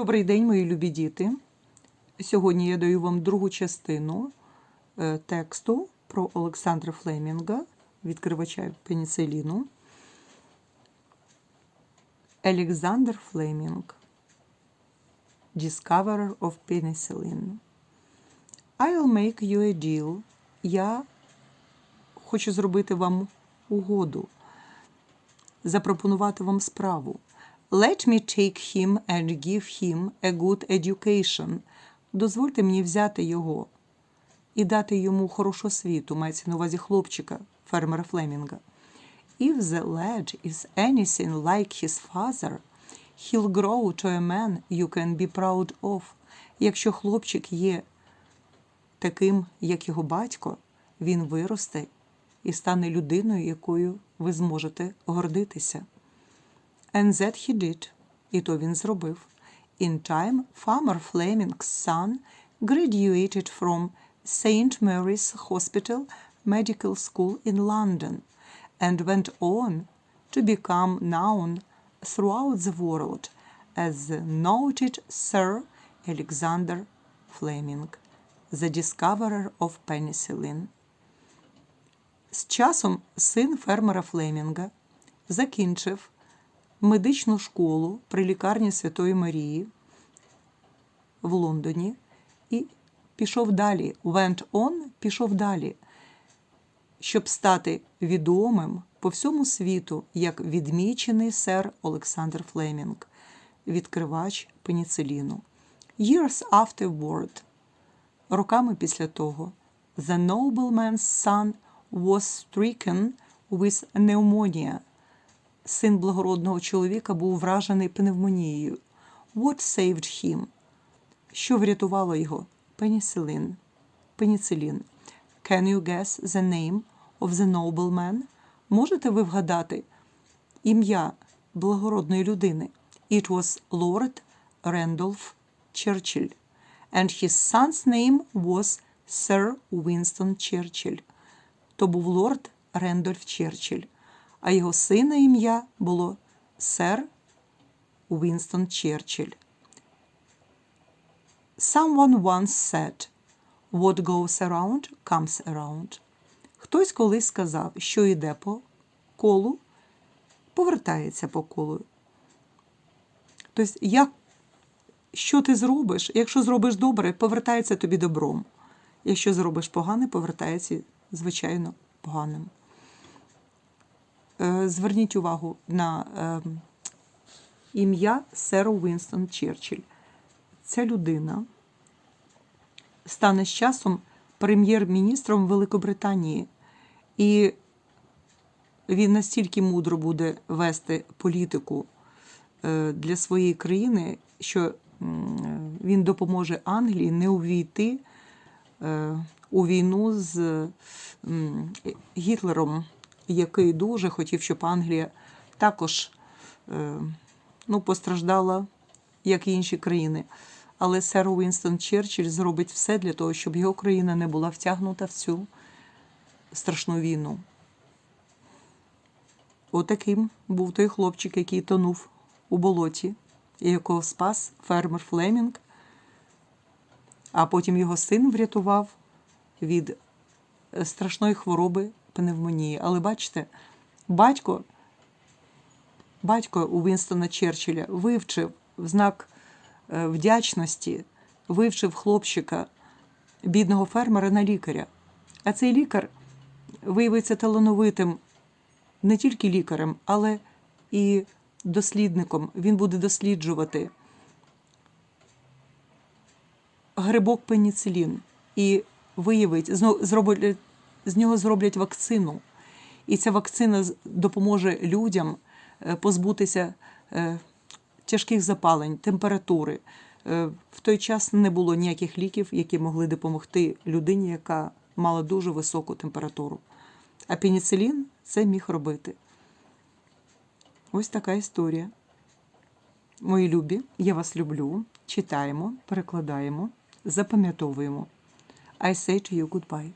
Добрий день, мої любі діти. Сьогодні я даю вам другу частину е, тексту про Олександра Флемінга, відкривача пеніциліну. Олександр Флемінг. Discoverer of Penicillin. I'll make you a deal. Я хочу зробити вам угоду, запропонувати вам справу. Let me take him and give him a good education. Дозвольте мені взяти його і дати йому хорошу освіту, мається на увазі хлопчика, фермера Флемінга. If the lad is anything like his father, he'll grow to a man you can be proud of. Якщо хлопчик є таким, як його батько, він виросте і стане людиною, якою ви зможете гордитися. And that he did. І то він зробив. In time, Farmer Fleming's son graduated from St. Mary's Hospital Medical School in London and went on to become known throughout the world as the noted Sir Alexander Fleming, the discoverer of penicillin. З часом син фермера Флемінга закінчив медичну школу при лікарні Святої Марії в Лондоні і пішов далі. Went on, пішов далі, щоб стати відомим по всьому світу як відмічений сер Олександр Флемінг, відкривач пеніциліну. Years afterward, роками після того, the nobleman's son was stricken with pneumonia – син благородного чоловіка був вражений пневмонією. What saved him? Що врятувало його? Пеніцилин. Пеніцилін. Can you guess the name of the nobleman? Можете ви вгадати ім'я благородної людини? It was Lord Randolph Churchill. And his son's name was Sir Winston Churchill. То був лорд Рендольф Черчилль а його сина ім'я було сер Уінстон Черчилль. Someone once said, What goes around, comes around. Хтось колись сказав, що йде по колу, повертається по колу. Тобто, як, що ти зробиш? Якщо зробиш добре, повертається тобі добром. Якщо зробиш погане, повертається, звичайно, поганим. Е, зверніть увагу на е, ім'я Сера Уінстон Черчилль. Ця людина стане з часом прем'єр-міністром Великобританії, і він настільки мудро буде вести політику е, для своєї країни, що він допоможе Англії не увійти у війну з Гітлером який дуже хотів, щоб Англія також е, ну, постраждала, як і інші країни. Але сер Уінстон Черчилль зробить все для того, щоб його країна не була втягнута в цю страшну війну. Отаким був той хлопчик, який тонув у болоті, і якого спас фермер Флемінг, а потім його син врятував від страшної хвороби пневмонії. Але бачите, батько батько у Вінстона Черчилля вивчив в знак е, вдячності, вивчив хлопчика, бідного фермера на лікаря. А цей лікар виявиться талановитим не тільки лікарем, але і дослідником. Він буде досліджувати грибок пеніцилін і виявить, зробить з нього зроблять вакцину. І ця вакцина допоможе людям е, позбутися е, тяжких запалень, температури. Е, в той час не було ніяких ліків, які могли допомогти людині, яка мала дуже високу температуру. А пеніцилін це міг робити. Ось така історія. Мої любі, я вас люблю. Читаємо, перекладаємо, запам'ятовуємо. I say to you goodbye.